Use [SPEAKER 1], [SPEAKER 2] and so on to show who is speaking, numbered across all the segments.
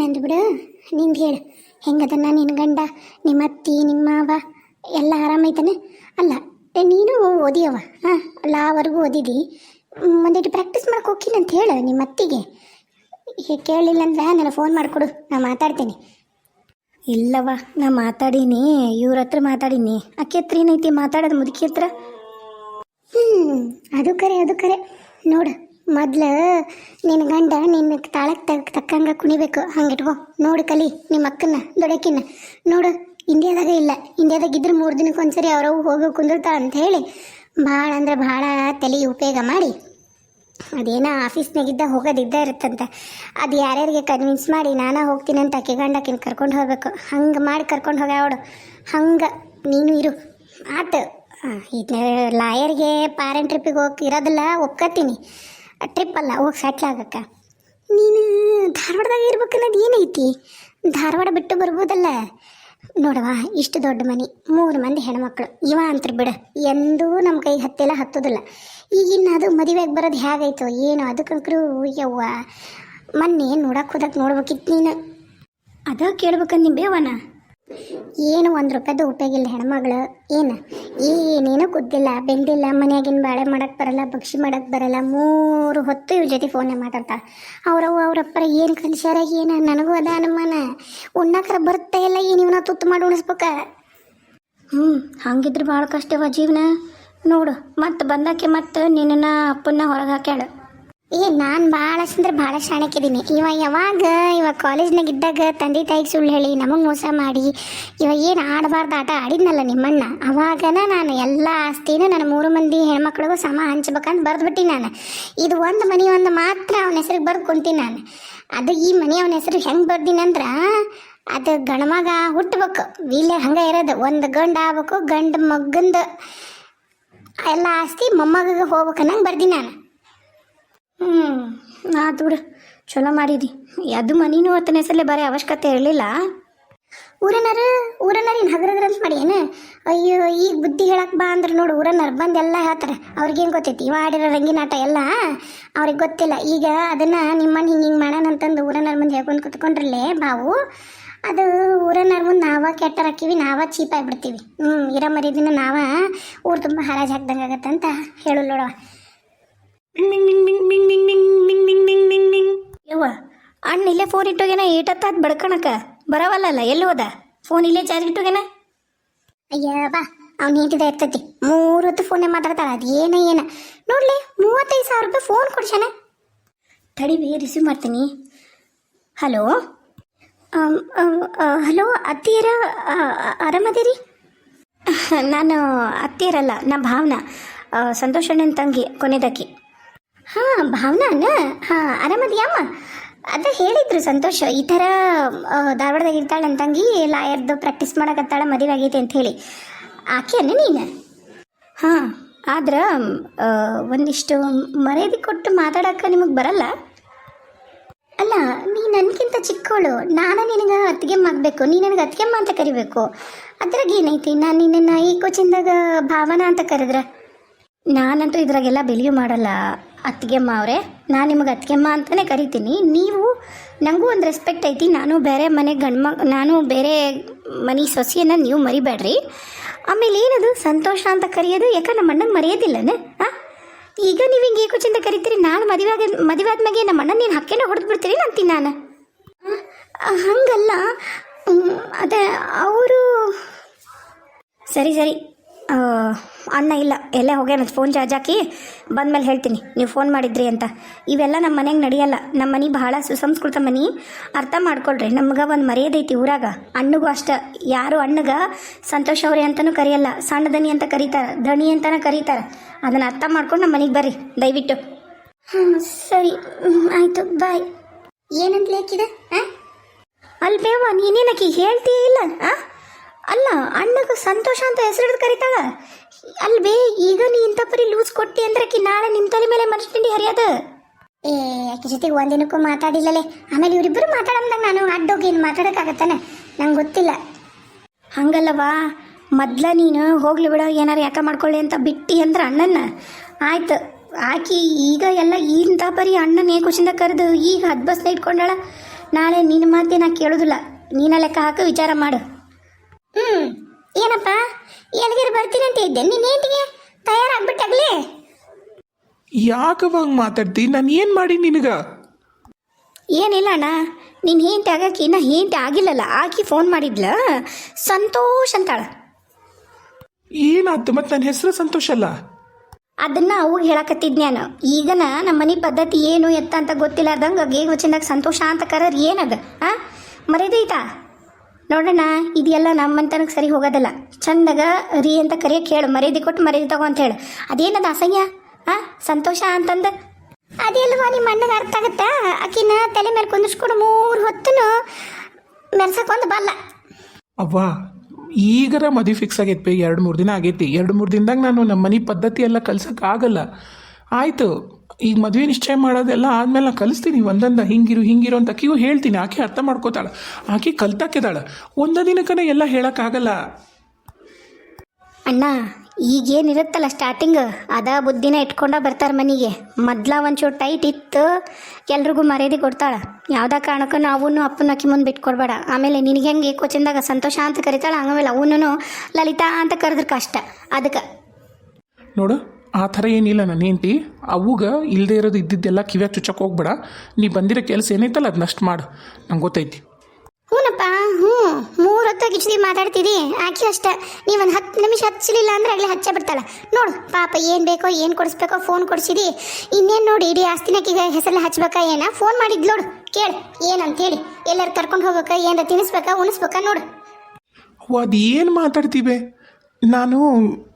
[SPEAKER 1] ನಂದು ಬಿಡು. ನಿಂದು ಹೇಳು. ಹೆಂಗದನ್ನ ನಿನ್ನ ಗಂಡ? ನಿಮ್ಮ ಅತ್ತಿ, ನಿಮ್ಮ ಮಾವ? ಎಲ್ಲ ಆರಾಮೈತಾನೆ ಅಲ್ಲ, ನೀನು ಓದಿಯವ ಹಾಂ ಲಾವರೆಗೂ ಓದಿದಿ ಒಂದಿಟ್ಟು ಪ್ರಾಕ್ಟೀಸ್ ಮಾಡಕ್ಕೆ ಹೋಗ್ತೀನಿ ಅಂತ ಹೇಳು ನಿಮ್ಮ ಅತ್ತಿಗೆ. ಹೀಗೆ ಕೇಳಲಿಲ್ಲ ಅಂದ್ರೆ ನನಗೆ ಫೋನ್ ಮಾಡಿಕೊಡು. ನಾ ಮಾತಾಡ್ತೀನಿ.
[SPEAKER 2] ಇಲ್ಲವ ನಾ ಮಾತಾಡೀನಿ. ಇವ್ರ ಹತ್ರ ಮಾತಾಡೀನಿ. ಅಕ್ಕಿ ಹತ್ರ ಏನೈತಿ? ಮಾತಾಡೋದು ಮುದುಕಿ ಹತ್ರ?
[SPEAKER 1] ಹ್ಞೂ ಅದು ಕರೆ ಅದು ಕರೆ. ನೋಡು. ಮೊದ್ಲು ನಿನ್ನ ಗಂಡ ನಿನ್ನ ತಾಳಕ್ಕೆ ತಕ್ಕ ತಕ್ಕಂಗೆ ಕುಣಿಬೇಕು. ಹಂಗಿಟ್ಕೋ ನೋಡು ಕಲಿ ನಿಮ್ಮ ಅಕ್ಕನ ದೊಡಕಿನ ನೋಡು, ಇಂಡಿಯಾದಾಗ ಇಲ್ಲ. ಇಂಡಿಯಾದಾಗ ಇದ್ರೆ ಮೂರು ದಿನಕ್ಕೆ ಒಂದ್ಸರಿ ಅವ್ರವು ಹೋಗಿ ಕುಂದಿರ್ತಾಳ ಅಂತ ಹೇಳಿ ಭಾಳ ಅಂದ್ರೆ ಭಾಳ ತಲೆ ಉಪಯೋಗ ಮಾಡಿ. ಅದೇನೋ ಆಫೀಸ್ನಾಗಿದ್ದ ಹೋಗೋದಿದ್ದ ಇರುತ್ತಂತೆ. ಅದು ಯಾರ್ಯಾರಿಗೆ ಕನ್ವಿನ್ಸ್ ಮಾಡಿ ನಾನು ಹೋಗ್ತೀನಿ ಅಂತ ಗಂಡ ಆಕಿನ ಕರ್ಕೊಂಡು ಹೋಗ್ಬೇಕು. ಹಂಗೆ ಮಾಡಿ ಕರ್ಕೊಂಡು ಹೋಗ ಅವಳು ಹಂಗೆ ನೀನು ಇರು. ಆತು ಇದು ಲಾಯರ್ಗೆ ಪಾರೆಂಟ್ ಟ್ರಿಪ್ಪಿಗೆ ಹೋಗಿ ಇರೋದಿಲ್ಲ ಒಪ್ಕೋತೀನಿ ಟ್ರಿಪ್ ಅಲ್ಲ, ಹೋಗಿ ಸೆಟ್ಲ್ ಆಗಕ್ಕೆ. ನೀನು ಧಾರವಾಡದಾಗ ಇರ್ಬೇಕು ಅನ್ನೋದು ಏನೈತಿ? ಧಾರವಾಡ ಬಿಟ್ಟು ಬರ್ಬೋದಲ್ಲ. ನೋಡವ ಇಷ್ಟು ದೊಡ್ಡ ಮನೆ, ಮೂರು ಮಂದಿ ಹೆಣ್ಮಕ್ಳು. ಇವ ಅಂತರು ಬಿಡು, ಎಂದೂ ನಮ್ಮ ಕೈ ಹತ್ತೆಲ್ಲ, ಹತ್ತೋದಿಲ್ಲ. ಈಗಿನ ಅದು ಮದುವೆಗೆ ಬರೋದು ಹೇಗಾಯ್ತು ಏನು ಅದಕ್ಕಂಕರು ಯವ್ವ, ಮೊನ್ನೆ ನೋಡಕ್ಕೆ ಹೋದಕ್ಕೆ ನೋಡ್ಬೇಕಿತ್ತು ನೀನು.
[SPEAKER 2] ಅದ ಕೇಳ್ಬೇಕಂದಿ ಬೇವನ
[SPEAKER 1] ಏನು ಒಂದು ರೂಪಾಯಿದು ಉಪಯೋಗಿಲ್ಲ ಹೆಣ್ಮಗಳು? ಏನು? ಏನೇನು ಕುದ್ದಿಲ್ಲ ಬೆಂದಿಲ್ಲ, ಮನೆಯಾಗಿನ ಬಾಳೆ ಮಾಡಕ್ಕೆ ಬರಲ್ಲ ಭಕ್ಷಿ ಮಾಡಕ್ಕೆ ಬರಲ್ಲ, ಮೂರು ಹೊತ್ತು ಇವ್ರ ಜೊತೆ ಫೋನೇ ಮಾತಾಡ್ತಾಳೆ ಅವ್ರವ್ವ, ಅವರಪ್ಪರ ಏನು ಕಲಿಸ್ಯಾರ ಏನು? ನನಗೂ ಅದ ಅನುಮಾನ. ಉಣ್ಣಾಕರ ಬರ್ತಾ ಇಲ್ಲ, ಏನು ಇವನ ತುತ್ತು ಮಾಡಿ ಉಣಿಸ್ಬೇಕ?
[SPEAKER 2] ಹ್ಞೂ ಹಂಗಿದ್ರೆ ಭಾಳ ಕಷ್ಟವ ಜೀವನ. ನೋಡು, ಮತ್ತೆ ಬಂದಾಕೆ ಮತ್ತೆ ನಿನ್ನ ಅಪ್ಪನ್ನ ಹೊರಗೆ ಹಾಕ್ಯಾಳ.
[SPEAKER 1] ಏ, ನಾನು ಭಾಳ ಅಂದ್ರೆ ಭಾಳ ಶಾಣಕ್ಕಿದ್ದೀನಿ ಇವ ಯಾವಾಗ ಇವ ಕಾಲೇಜ್ನಾಗ ಇದ್ದಾಗ ತಂದೆ ತಾಯಿಗೆ ಸುಳ್ಳು ಹೇಳಿ ನಮಗೆ ಮೋಸ ಮಾಡಿ ಇವ ಏನು ಆಡಬಾರ್ದು ಆಟ ಆಡಿದ್ನಲ್ಲ ನಿಮ್ಮಣ್ಣ ಅವಾಗನ ನಾನು ಎಲ್ಲ ಆಸ್ತಿನೂ ನನ್ನ ಮೂರು ಮಂದಿ ಹೆಣ್ಮಕ್ಳಿಗೂ ಸಮ ಹಂಚ್ಬೇಕಂತ ಬರೆದ್ಬಿಟ್ಟು ನಾನು. ಇದು ಒಂದು ಮನೆ ಒಂದು ಮಾತ್ರ ಅವನ ಹೆಸ್ರಿಗೆ ಬರ್ದು ಕುಂತೀನಿ ನಾನು. ಅದು ಈ ಮನೆ ಅವನ ಹೆಸರು ಹೆಂಗೆ ಬರ್ದಿನಂದ್ರೆ ಅದು ಗಣಮಗ ಹುಟ್ಟಬೇಕು ಇಲ್ಲೇ ಹಂಗೆ ಇರೋದು, ಒಂದು ಗಂಡು ಆಗ್ಬೇಕು, ಗಂಡ ಮಗಂದು ಎಲ್ಲ ಆಸ್ತಿ ಮೊಮ್ಮಗ ಹೋಗ್ಬೇಕನ್ನಂಗೆ ಬರ್ದಿ ನಾನು.
[SPEAKER 2] ಹ್ಞೂ ಆತು ಬಿಡು. ಚಲೋ ಮಾಡಿದಿ. ಅದು ಮನಿನೂ ಹೊತ್ತನೇ ಸಲ ಬರೀ ಅವಶ್ಯಕತೆ ಇರಲಿಲ್ಲ.
[SPEAKER 1] ಊರನರ ಊರನರ ಇನ್ನು ಹಗರದ್ರಂತ ಮಾಡಿ ಏನು? ಅಯ್ಯೋ, ಈಗ ಬುದ್ಧಿ ಹೇಳಕ್ ಬಾ ಅಂದ್ರೆ ನೋಡು ಊರನರ್ ಬಂದು ಎಲ್ಲ ಹೇಳ್ತಾರೆ. ಅವ್ರಿಗೇನು ಗೊತ್ತೈತಿ? ಇವ ಆಡಿರೋ ರಂಗಿನಾಟ ಎಲ್ಲ ಅವ್ರಿಗೆ ಗೊತ್ತಿಲ್ಲ. ಈಗ ಅದನ್ನ ನಿಮ್ಮನ್ನು ಹಿಂಗೆ ಹಿಂಗೆ ಮಾಡೋಣ ಅಂತಂದು ಊರನರ್ ಮುಂದೆ ಹೇಳ್ಕೊಂಡು ಕುತ್ಕೊಂಡ್ರಲ್ಲೇ ಬಾವು. ಅದು ಊರನರ್ ಮುಂದೆ ನಾವ ಕೆಟ್ಟರ ಹಾಕಿವಿ ನಾವ ಚೀಪ್ ಆಗಿಬಿಡ್ತೀವಿ. ಹ್ಞೂ ಇರೋ ಮರಿದಿನ ನಾವ ಊರು ತುಂಬ ಹರಾಜು ಹಾಕ್ದಂಗೆ ಆಗತ್ತಂತ ಹೇಳು ನೋಡವ
[SPEAKER 2] ಯವ್ವ, ಅಣ್ಣ ಇಲ್ಲೇ ಫೋನ್ ಇಟ್ಟೋಗೇನ ಏಟತ್ತಾದ್ ಬಡ್ಕಣಕ ಬರವಲ್ಲಲ್ಲ, ಎಲ್ಲಿ ಹೋದ? ಫೋನ್ ಇಲ್ಲೇ ಚಾರ್ಜ್ ಇಟ್ಟೋಗೇನ
[SPEAKER 1] ಅಯ್ಯ, ಬಾ, ಅವ್ನು ನೀಟಿದ ಇರ್ತೈತಿ. ಮೂರು ಹೊತ್ತು ಫೋನೇ ಮಾತಾಡ್ತಾರ ಅದು ಏನ ಏನ. ನೋಡ್ಲಿ, ಮೂವತ್ತೈದು ಸಾವಿರ ರೂಪಾಯಿ ಫೋನ್ ಕೊಡ್ಸಣ
[SPEAKER 2] ತಡಿವಿ ರಿಸೀವ್ ಮಾಡ್ತೀನಿ. ಹಲೋ?
[SPEAKER 1] ಹಲೋ, ಅತ್ತಿಯರ ಆರಾಮದಿರಿ
[SPEAKER 2] ನಾನು ಅತ್ತಿಯರಲ್ಲ, ನಾ ಭಾವನಾ. ಸಂತೋಷಣ್ಣನ ಸಂತೋಷ್ ತಂಗಿ, ಕೊನೆದಕ್ಕಿ.
[SPEAKER 1] ಹಾಂ ಭಾವನಾನ? ಹಾಂ ಆರಾಮದಿಯಮ್ಮ ಅದ ಹೇಳಿದ್ರು ಸಂತೋಷ ಈ ಥರ ಧಾರವಾಡದಾಗ ಇರ್ತಾಳೆ ಅಂತಂಗಿ ತಂಗಿ ಲಾಯರ್ದು ಪ್ರಾಕ್ಟೀಸ್ ಮಾಡಕತ್ತಾಳ ಮದುವೆ ಆಗೈತೆ ಅಂತ ಹೇಳಿ. ಆಕೆಯನ್ನ ನೀನು?
[SPEAKER 2] ಹಾಂ ಆದ್ರೆ ಒಂದಿಷ್ಟು ಮರ್ಯಾದೆ ಕೊಟ್ಟು ಮಾತಾಡೋಕೆ ನಿಮಗೆ ಬರಲ್ಲ?
[SPEAKER 1] ಅಲ್ಲ ನೀ ನನಗಿಂತ ಚಿಕ್ಕವಳು ನಾನು ನಿನಗೆ ಅತ್ತಿಗೆಮ್ಮ ಆಗಬೇಕು ನೀ ನನಗೆ ಅತ್ತಿಗೆಮ್ಮ ಅಂತ ಕರಿಬೇಕು. ಅದ್ರಾಗ ಏನೈತಿ? ನಾನು ನಿನ್ನನ್ನು ಈ ಕೋಚಿಂದಾಗ ಭಾವನಾ ಅಂತ ಕರೆದ್ರೆ?
[SPEAKER 2] ನಾನಂತೂ ಇದ್ರಾಗೆಲ್ಲ ಬೆಲೆಯೂ ಮಾಡಲ್ಲ. ಅತ್ತಿಗೆಮ್ಮ ಅವರೇ, ನಾನು ನಿಮಗೆ ಅತ್ತಿಗೆಮ್ಮ ಅಂತಲೇ ಕರಿತೀನಿ. ನೀವು ನನಗೂ ಒಂದು ರೆಸ್ಪೆಕ್ಟ್ ಐತಿ, ನಾನು ಬೇರೆ ಮನೆ ಗಂಡ್ಮ ನಾನು ಬೇರೆ ಮನೆ ಸೊಸೆಯನ್ನು ನೀವು ಮರಿಬೇಡ್ರಿ. ಆಮೇಲೆ ಏನದು? ಸಂತೋಷ ಅಂತ ಕರೆಯೋದು? ಯಾಕೆ ನಮ್ಮ ಅಣ್ಣನ ಮರೆಯೋದಿಲ್ಲನ? ಹಾಂ ಈಗ ನೀವು ಹಿಂಗೆ ಏಕುಚಿಂದ ಕರಿತೀರಿ, ನಾನು ಮದುವೆ ಮದುವೆ ಆದ್ಮೇಲೆ ನಮ್ಮ ಅಣ್ಣ ನೀನು ಹಕ್ಕೇನ ಹೊಡೆದು ಬಿಡ್ತೀರಿ ಅಂತೀನಿ ನಾನು?
[SPEAKER 1] ಹಾಂ ಹಂಗಲ್ಲ. ಅದೇ, ಅವರು
[SPEAKER 2] ಸರಿ ಸರಿ. ಅಣ್ಣ ಇಲ್ಲ ಎಲ್ಲೇ ಹೋಗ್ಯಾನ ಫೋನ್ ಚಾರ್ಜ್ ಹಾಕಿ ಬಂದ್ಮೇಲೆ ಹೇಳ್ತೀನಿ, ನೀವು ಫೋನ್ ಮಾಡಿದ್ರಿ ಅಂತ. ಇವೆಲ್ಲ ನಮ್ಮ ಮನೆಗೆ ನಡೆಯಲ್ಲ ನಮ್ಮ ಮನೆ ಬಹಳ ಸುಸಂಸ್ಕೃತ ಮನೆ. ಅರ್ಥ ಮಾಡ್ಕೊಳ್ರಿ, ನಮ್ಗೆ ಒಂದು ಮರ್ಯಾದೆ ಐತಿ ಊರಾಗ. ಅಣ್ಣಗೂ ಅಷ್ಟ, ಯಾರು ಅಣ್ಣಗ ಸಂತೋಷ ಅವ್ರಿ ಅಂತಲೂ ಕರೆಯಲ್ಲ, ಸಣ್ಣ ದನಿ ಅಂತ ಕರೀತಾರೆ, ದಣಿ ಅಂತಲೇ ಕರೀತಾರೆ. ಅದನ್ನು ಅರ್ಥ ಮಾಡ್ಕೊಂಡು ನಮ್ಮ ಮನೆಗೆ ಬರ್ರಿ, ದಯವಿಟ್ಟು.
[SPEAKER 1] ಹಾಂ ಸರಿ ಆಯಿತು, ಬಾಯ್. ಏನಂತ ಹಾಂ
[SPEAKER 2] ಅಲ್ಲಿ ಬೇವ ನೀನೇನಕ್ಕೆ ಹೇಳ್ತೀಯ ಇಲ್ಲ, ಆ? ಅಲ್ಲ, ಅಣ್ಣಗ ಸಂತೋಷ ಅಂತ ಹೆಸರಿಡ್ದು ಕರೀತಾಳ? ಅಲ್ವೇ ಈಗ ನೀ ಇಂಥ ಪರಿ ಲೂಸ್ ಕೊಟ್ಟಿ ಅಂದ್ರೆ ಕಿ ನಾಳೆ ನಿಮ್ಮ ತಲೆ ಮೇಲೆ ಮನುಷ್ಯಂಡಿ ಹರಿಯೋದ?
[SPEAKER 1] ಏ, ಆಕೆ ಜೊತೆಗೆ ಒಂದಿನಕ್ಕೂ ಮಾತಾಡಿಲ್ಲಲೇ. ಆಮೇಲೆ ಇವರಿಬ್ಬರು ಮಾತಾಡಂದಾಗ ನಾನು ಅಡ್ಡೋಗಿ ಏನು ಮಾತಾಡೋಕ್ಕಾಗತ್ತಾನೆ? ನಂಗೆ ಗೊತ್ತಿಲ್ಲ.
[SPEAKER 2] ಹಂಗಲ್ಲವಾ, ಮೊದ್ಲ ನೀನು ಹೋಗ್ಲಿ ಬಿಡೋ, ಏನಾರು ಯಾಕೆ ಮಾಡ್ಕೊಳ್ಳಿ ಅಂತ ಬಿಟ್ಟಿ ಅಂದ್ರೆ ಅಣ್ಣನ ಆಯ್ತು, ಆಕಿ ಈಗ ಎಲ್ಲ ಇಂಥ ಪರಿ ಅಣ್ಣನ ಏ ಖುಷಿಯಿಂದ ಕರೆದು ಈಗ ಹದ್ಬಸ್ನ ಇಟ್ಕೊಂಡಾಳ.
[SPEAKER 1] ನಾಳೆ ನಿನ್ನ ಮಾತೇ ನಾ ಕೇಳೋದಿಲ್ಲ. ನೀನ ಲೆಕ್ಕ ಹಾಕಿ, ವಿಚಾರ ಮಾಡು.
[SPEAKER 3] ಹ್ಞೂ ಏನಪ್ಪ? ಎಲ್ಲಿಗೆ ಬರ್ತೀನಿ ಅಂತ ಇದ್ದೆ. ನೀನು ಏಂಟಿಗೆ ತಯಾರಾಗ್ಬಿಟ್ಟಾಗ್ಲೇ
[SPEAKER 4] ಯಾಕವಾಗ ಮಾತಾಡ್ತಿ? ನಾನು ಏನು ಮಾಡಿ ನಿನಗ?
[SPEAKER 1] ಏನಿಲ್ಲ ಅಣ್ಣ. ನಿನ್ನ ಹೆಂಡತಿ ಆಗಕ್ಕೆ ಇನ್ನ ಹೇಂಟಿ ಆಗಿಲ್ಲಲ್ಲ. ಆಕಿ ಫೋನ್ ಮಾಡಿದ್ಲ. ಸಂತೋಷ್ ಅಂತಾಳ.
[SPEAKER 4] ಏನಾಯ್ತು? ಮತ್ತು ನನ್ನ ಹೆಸರು ಸಂತೋಷ ಅಲ್ಲ?
[SPEAKER 1] ಅದನ್ನ ಅವಾಗ ಹೇಳಕತ್ತಿದ್ ನಾನು ಈಗನ ನಮ್ಮ ಮನೆ ಪದ್ಧತಿ ಏನು ಎತ್ತ ಅಂತ ಗೊತ್ತಿಲ್ಲಾರ್ದಂಗ ಗೇಗ್ ವಚನದಾಗ ಸಂತೋಷ ಅಂತ ಕರರ್ ಏನದ? ಆ? ಮರ್ಯಾದೈತಾ ನೋಡೋಣ ಇದೆಲ್ಲ ನಮ್ಮಂತನಕ್ಕೆ ಸರಿ ಹೋಗೋದಲ್ಲ. ಚಂದಾಗ ರೀ ಅಂತ ಕರಿಯಕ್ಕೆ ಹೇಳು ಮರ್ಯಾದೆ ಕೊಟ್ಟು ಮರ್ಯಾದೆ ತಗೋ ಅಂತ ಹೇಳು. ಅದೇನದ ಅಸಹ್ಯ? ಆ, ಸಂತೋಷ ಅಂತಂದ?
[SPEAKER 3] ಅದೆಲ್ವಾ ನಿಮ್ಮ ಅಣ್ಣಗೆ ಅರ್ಥ ಆಗುತ್ತಾ? ಆಕಿನ ತಲೆ ಮೇಲೆ ಕುಂದಿಸ್ಕೊಂಡು ಮೂರು ಹೊತ್ತು ಮೆರ್ಸಕ್ಕೊಂದು ಬಲ್ಲ.
[SPEAKER 4] ಅವ್ವ, ಈಗರ ಮದುವೆ ಫಿಕ್ಸ್ ಆಗೈತೆ ಎರಡು ಮೂರು ದಿನ ಆಗೈತಿ. ಎರಡು ಮೂರು ದಿನದಾಗ ನಾನು ನಮ್ಮ ಮನೆ ಪದ್ಧತಿ ಎಲ್ಲ ಆಗಲ್ಲ. ಆಯಿತು. ಈಗ ಮದುವೆ ನಿಶ್ಚಯ ಮಾಡೋದೆಲ್ಲ ಆದ್ಮೇಲೆ ನಾನು ಕಲಿಸ್ತೀನಿ ಒಂದೊಂದು ಹಿಂಗಿರು ಹಿಂಗಿರು ಅಂತ ಅಕ್ಕಿಗೂ ಹೇಳ್ತೀನಿ. ಆಕೆ ಅರ್ಥ ಮಾಡ್ಕೋತಾಳೆ. ಆಕೆ ಕಲ್ತಾಕಿದಾಳೆ ಒಂದ ದಿನಕ್ಕನ ಎಲ್ಲ ಹೇಳೋಕ್ಕಾಗಲ್ಲ.
[SPEAKER 1] ಅಣ್ಣ ಈಗೇನಿರುತ್ತಲ್ಲ ಸ್ಟಾರ್ಟಿಂಗ್ ಅದ ಬುದ್ಧಿನ ಇಟ್ಕೊಂಡ ಬರ್ತಾರೆ ಮನೆಗೆ. ಮೊದ್ಲ ಒಂಚೂರು ಟೈಟ್ ಇತ್ತು. ಎಲ್ರಿಗೂ ಮರ್ಯಾದೆ ಕೊಡ್ತಾಳೆ. ಯಾವುದೇ ಕಾರಣಕ್ಕೂ ನಾವು ಅಪ್ಪನ ಅಕ್ಕಿ ಮುಂದೆ ಬಿಟ್ಕೊಡ್ಬೇಡ. ಆಮೇಲೆ ನಿನಗೆ ಹೆಂಗೆ ಕೊಚ್ಚಿಂದಾಗ ಸಂತೋಷ ಅಂತ ಕರಿತಾಳೆ ಆಮೇಲೆ ಅವನು ಲಲಿತಾ ಅಂತ ಕರೆದ್ರ ಕಷ್ಟ. ಅದಕ್ಕೆ.
[SPEAKER 4] ನೋಡು ಆ ಥರ ಏನಿಲ್ಲ ನನ್ನ ಹೆಂಡತಿ. ಅವಾಗ ಇಲ್ಲದೇ ಇರೋದು ಇದ್ದಿದ್ದೆಲ್ಲ ಕಿವ್ಯಾಗ ಚುಚ್ಚಕ್ಕೆ ಹೋಗ್ಬೇಡ. ನೀ ಬಂದಿರೋ ಕೆಲಸ ಏನೈತಲ್ಲ ಅದನ್ನಷ್ಟು ಮಾಡು. ನಂಗೆ ಗೊತ್ತೈತಿ.
[SPEAKER 3] ಹ್ಞೂನಪ್ಪ ಹ್ಞೂ. ಮೂರು ಹೊತ್ತು ಗಿಚ್ಡಿ ಮಾತಾಡ್ತಿದ್ದಿ ಆಕಿ ಅಷ್ಟೇ. ಒಂದು ಹತ್ತು ನಿಮಿಷ ಹಚ್ಚಲಿಲ್ಲ ಅಂದ್ರೆ ಆಗಲೇ ಹಚ್ಚೇ ಬಿಡ್ತಾಳೆ. ನೋಡು ಪಾಪ ಏನು ಬೇಕೋ ಏನು ಕೊಡಿಸ್ಬೇಕೋ ಫೋನ್ ಕೊಡಿಸಿದಿ. ಇನ್ನೇನು ನೋಡಿ ಇಡೀ ಆಸ್ತಿನಕ್ಕೀಗ ಹೆಸರಲ್ಲಿ ಹಚ್ಬೇಕಾ ಏನ? ಫೋನ್ ಮಾಡಿದ್ ನೋಡು ಕೇಳು ಏನಂತ ಹೇಳಿ ಎಲ್ಲರೂ ಕರ್ಕೊಂಡು ಹೋಗ್ಬೇಕ ಏನಾರ ತಿನ್ನಿಸ್ಬೇಕಾ ಉಣಿಸ್ಬೇಕಾ ನೋಡು.
[SPEAKER 4] ಅದು ಏನು ಮಾತಾಡ್ತೀವಿ ನಾನು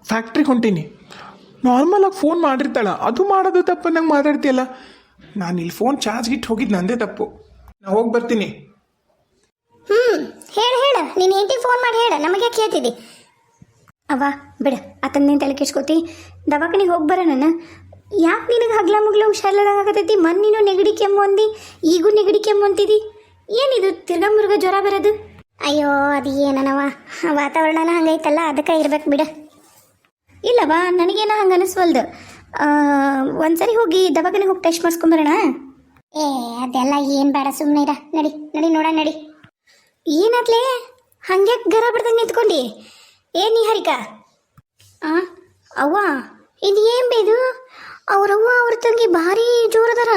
[SPEAKER 4] ಫ್ಯಾಕ್ಟ್ರಿಗೆ ಹೊಂಟೀನಿ. ನಾರ್ಮಲಾಗಿ ಫೋನ್ ಮಾಡಿರ್ತಾಳ. ಅದು ಮಾಡೋದು ತಪ್ಪು, ನಂಗೆ ಮಾತಾಡ್ತೀಯಲ್ಲ? ನಾನು ಇಲ್ಲಿ ಫೋನ್ ಚಾರ್ಜ್ ಇಟ್ಟು ಹೋಗಿದ್ದು ನಂದೇ ತಪ್ಪು. ನಾ ಹೋಗಿ ಬರ್ತೀನಿ.
[SPEAKER 3] ಹ್ಞೂ ಹೇಳು ಹೇಳು. ನೀನು ಹೆಂಡತಿ ಫೋನ್ ಮಾಡಿ ಹೇಳು. ನಮಗೆ ಕೇಳ್ತಿದ್ದಿ
[SPEAKER 1] ಅವ್ವ, ಬಿಡ. ಆತನ ನೀನು ತಲೆ ಕೆಡ್ಸ್ಕೊತಿ. ದವಾಖಾನಿಗೆ ಹೋಗಿ ಬರ ನಾನು. ಯಾಕೆ ನಿನಗೆ ಹಗ್ಲ ಮುಗ್ಲ ಹುಷಾರ್ಲಾಗತೈತಿ ಮೊನ್ನೆ ನೀನು ನೆಗಡಿ ಕೆಮ್ಮು ಅಂದಿ, ಈಗೂ ನೆಗಡಿ ಕೆಮ್ಮು ಅಂತಿದಿ? ಏನಿದು? ತಿರ್ಗಾ ಮುರುಗ ಜ್ವರ ಬರೋದು?
[SPEAKER 3] ಅಯ್ಯೋ ಅದು ಏನನವ ವಾತಾವರಣನ ಹಂಗೈತಲ್ಲ, ಅದಕ್ಕೆ ಇರ್ಬೇಕು ಬಿಡು.
[SPEAKER 1] ಇಲ್ಲವಾ? ನನಗೇನ ಹಂಗೆ ಅನಿಸ್ವಲ್ದು. ಒಂದ್ಸರಿ ಹೋಗಿ ದವಾಖಾನೆ ಹೋಗಿ ಟೆಸ್ಟ್ ಮಾಡಿಸ್ಕೊಂಬರೋಣ
[SPEAKER 3] ಏ ಅದೆಲ್ಲ ಏನು ಬೇಡ ಸುಮ್ಮನೆ ಇರ. ನಡಿ ನಡಿ ನೋಡ ನಡಿ.
[SPEAKER 1] ಏನಾದ್ಲೇ? ಹಂಗೆ ಗರ ಬಿಡ್ದಂಗೆ ನಿಂತ್ಕೊಂಡಿ. ಏ ಹರಿಕ ಆ ಅವ್ವ ಇದು ಏನು ಬೇದು ಅವ್ರವ್ವ ಅವ್ರ ತಂಗಿ ಭಾರಿ ಜೋರದಾರ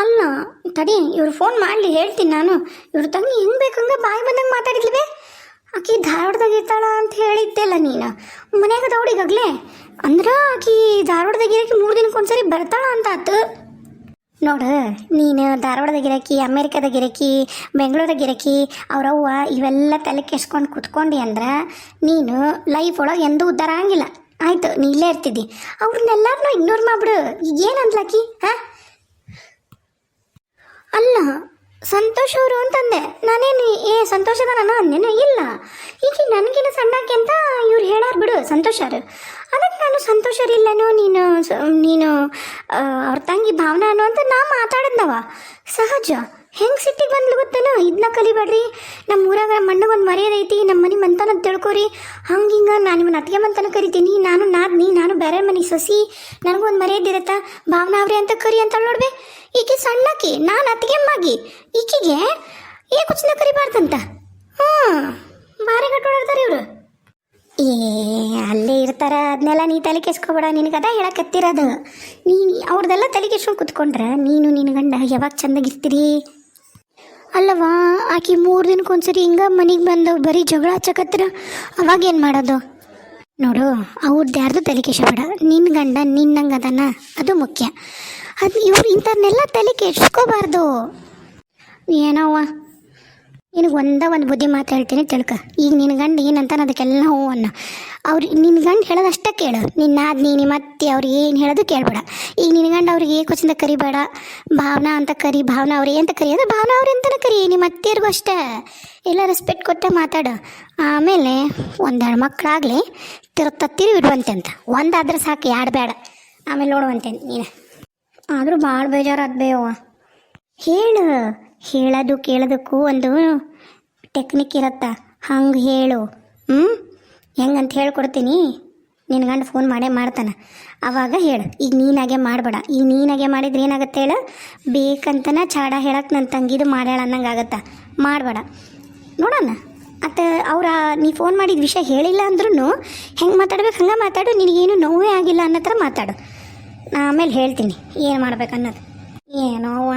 [SPEAKER 1] ಅಲ್ಲ ತಡಿ ಇವ್ರು ಫೋನ್ ಮಾಡಲಿ ಹೇಳ್ತೀನಿ ನಾನು. ಇವ್ರ ತಂಗಿ ಹೆಂಗೆ ಬೇಕಂಗ ಬಾಯಿ ಬಂದಂಗೆ ಮಾತಾಡಿದ್ಲವೆ ಆಕಿ ಧಾರವಾಡದಾಗ ಇರ್ತಾಳ ಅಂತ ಹೇಳಿದ್ದೆಲ್ಲ ನೀನು? ಮನ್ಯಾಗ ದೌಡಿಗಾಗ್ಲೇ ಅಂದ್ರೆ ಆಕಿ ಧಾರವಾಡದಾಗ ಇರಕ್ಕೆ ಮೂರು ದಿನಕ್ಕೊಂದ್ಸರಿ ಬರ್ತಾಳ ಅಂತ ಆತು. ನೋಡು, ನೀನು ಧಾರವಾಡದಾಗ ಇರಕಿ, ಅಮೇರಿಕಾದಾಗ ಇರಕಿ ಬೆಂಗಳೂರಾಗ ಇರಕಿ ಅವ್ರವ್ವ ಇವೆಲ್ಲ ತಲೆ ಕೆಸ್ಕೊಂಡು ಕುತ್ಕೊಂಡು ಅಂದ್ರೆ ನೀನು ಲೈಫ್ ಒಳಗೆ ಎಂದೂ ಉದ್ಧಾರ ಆಗಂಗಿಲ್ಲ ಆಯ್ತು, ನೀ ಇಲ್ಲೇ ಇರ್ತಿದ್ದಿ. ಅವ್ರನ್ನೆಲ್ಲರನ್ನೂ ಇಗ್ನೋರ್ ಮಾಡ್ಬಿಡು. ಈಗ ಏನಂದ್ಲಾಕಿ ಹಾಂ? ಅಲ್ಲ ಸಂತೋಷ್ ಅವರು ಅಂತಂದೆ, ನಾನೇನು ಏ ಸಂತೋಷದ ನಾನು ಅಂದೇನು ಇಲ್ಲ. ಈಗ ನನಗಿನ ಸಣ್ಣಕ್ಕೆ ಅಂತ ಇವ್ರು ಹೇಳಾರ ಬಿಡು ಅವರು. ಅದಕ್ಕೆ ನಾನು ಸಂತೋಷರಿಲ್ಲನೋ ನೀನು ನೀನು ಅವ್ರ ತಂಗಿ ಭಾವನಾ ಅಂತ ನಾ ಮಾತಾಡಿದ್ನವ. ಸಹಜ. ಹೆಂಗೆ ಸಿಟ್ಟಿಗೆ ಬಂದ್ಲು ಗೊತ್ತೇನೋ? ಇದನ್ನ ಕಲಿಬೇಡ್ರಿ. ನಮ್ಮ ಊರಾಗ ಮಣ್ಣಗೊಂದು ಮರ್ಯಾದೆ ಐತಿ ನಮ್ಮ ಮನೆ ಮಂತನ ತಿಳ್ಕೊರಿ. ಹಂಗೆ ಹಿಂಗೆ ನಾನು ನಿಮ್ಮನ್ನ ಅತ್ತಿಗೆ ಮಂತನ ಕರಿತೀನಿ, ನಾನು ನಾದ್ನಿ, ನಾನು ಬೇರೆ ಮನೆ ಸೊಸಿ. ನನಗೊಂದು ಮರ್ಯಾದೆ ಇರತ್ತಾ? ಭಾವನಾ ಅವ್ರಿ ಅಂತ ಕರಿ ಅಂತ ನೋಡ್ಬೆ. ಈಕೆ ಸಣ್ಣಕಿ ನಾನು ಅತ್ತಿಗೆಮ್ಮಾಗಿ ಈಕೆಗೆ ಏ ಕುಚ್ಚಿನ ಕರಿಬಾರ್ದಂತ ಹ್ಞೂ ಭಾರಿ ಕಟ್ಟೋಡಿರ್ತಾರೆ ಇವರು.
[SPEAKER 3] ಏ, ಅಲ್ಲೇ ಇರ್ತಾರ ಅದನ್ನೆಲ್ಲ ನೀ ತಲೆ ಕೆಸ್ಕೊಬೇಡ ನಿನಗದ ಹೇಳಕತ್ತಿರೋದು. ನೀ ಅವ್ರದ್ದೆಲ್ಲ ತಲೆ ಕೆಸ್ಕೊಂಡು ಕುತ್ಕೊಂಡ್ರೆ ನೀನು ನಿನ್ನ ಗಂಡ ಯಾವಾಗ ಚಂದಾಗಿರ್ತೀರಿ ಅಲ್ಲವಾ, ಆಕಿ ಮೂರು ದಿನಕ್ಕೊಂದ್ಸರಿ ಹಿಂಗ ಮನೆಗೆ ಬಂದವು ಬರೀ ಜಗಳ ಹಚ್ಚಕತ್ರ ಅವಾಗ ಏನು ಮಾಡೋದು? ನೋಡು ಅವ್ರದ್ದು ಯಾರ್ದು ತಲೆ ಕೆಸಬೇಡ ನಿನ್ನ ಗಂಡ ನಿನ್ನಂಗೆ ಅದಾನ. ಅದು ಮುಖ್ಯ. ಅದು ಇವ್ರು ಇಂಥವ್ರನ್ನೆಲ್ಲ ತಲೆ ಕೆಡ್ಸ್ಕೋಬಾರ್ದು. ಏನವ್ವ? ನಿನಗೆ ಒಂದ ಒಂದು ಬುದ್ಧಿ ಮಾತು ಹೇಳ್ತೀನಿ ತಿಳ್ಕ. ಈಗ ನಿನ್ನ ಗಂಡ ಏನಂತ ಅದಕ್ಕೆಲ್ಲ ಹ್ಞೂ ಅನ್ನ. ಅವ್ರು ನಿನ್ನ ಗಂಡ ಹೇಳೋದಷ್ಟೇ ಕೇಳು. ನಿನ್ನ ನೀನು ನಿಮ್ಮ ಮತ್ತೆ ಅವ್ರಿಗೆ ಏನು ಹೇಳೋದು ಕೇಳಬೇಡ. ಈಗ ನಿನ್ನ ಗಂಡ ಅವ್ರಿಗೆ ಏಕೋಚಿಂದ ಕರಿಬೇಡ. ಭಾವನಾ ಅಂತ ಕರಿ, ಭಾವನಾ ಅವ್ರಿಗೆ ಅಂತ ಅಂದ್ರೆ ಭಾವನಾ ಅವ್ರು ಅಂತಲೇ ಕರಿ? ನಿಮ್ಮ ಅತ್ತಿಯರ್ಗೂ ಅಷ್ಟೇ. ಎಲ್ಲ ರೆಸ್ಪೆಕ್ಟ್ ಕೊಟ್ಟೆ ಮಾತಾಡು. ಆಮೇಲೆ ಒಂದೆರಡು ಮಕ್ಕಳಾಗಲಿ ತಿರು ಬಿಡುವಂತೆ ಅಂತ. ಒಂದಾದ್ರೆ ಸಾಕು ಎರಡು ಬೇಡ ಆಮೇಲೆ ನೋಡುವಂತೆ ನೀನು. ಆದರೂ ಭಾಳ ಬೇಜಾರು ಬೇವ ಹೇಳು. ಹೇಳೋದು ಕೇಳೋದಕ್ಕೂ ಒಂದು ಟೆಕ್ನಿಕ್ ಇರತ್ತ. ಹಂಗೆ ಹೇಳು. ಹ್ಞೂ ಹೆಂಗಂತ ಹೇಳ್ಕೊಡ್ತೀನಿ.
[SPEAKER 1] ನಿನ್ನ ಗಂಡ ಫೋನ್ ಮಾಡೇ ಮಾಡ್ತಾನೆ. ಅವಾಗ ಹೇಳು. ಈಗ ನೀನಾಗೆ ಮಾಡಬೇಡ. ಈಗ ನೀನಾಗೆ ಮಾಡಿದ್ರೆ ಏನಾಗುತ್ತೆ ಹೇಳು? ಬೇಕಂತನ ಚಾಡ ಹೇಳಕ್ಕೆ ನನ್ನ ತಂಗಿದು ಮಾಡ್ಯಾಳ ಅನ್ನಂಗೆ ಆಗತ್ತ. ಮಾಡಬೇಡ. ನೋಡೋಣ. ಮತ್ತು ಅವ್ರ ನೀ ಫೋನ್ ಮಾಡಿದ ವಿಷಯ ಹೇಳಿಲ್ಲ ಅಂದ್ರೂ ಹೆಂಗೆ ಮಾತಾಡ್ಬೇಕು? ಹಂಗೆ ಮಾತಾಡು. ನಿನಗೇನು ನೋವೇ ಆಗಿಲ್ಲ ಅನ್ನೋ ಥರ ಮಾತಾಡು. ನಾ ಆಮೇಲೆ ಹೇಳ್ತೀನಿ. ಏನು ಮಾಡ್ಬೇಕು ಅನ್ನೋದು ಏನೋ ಅವ್ವ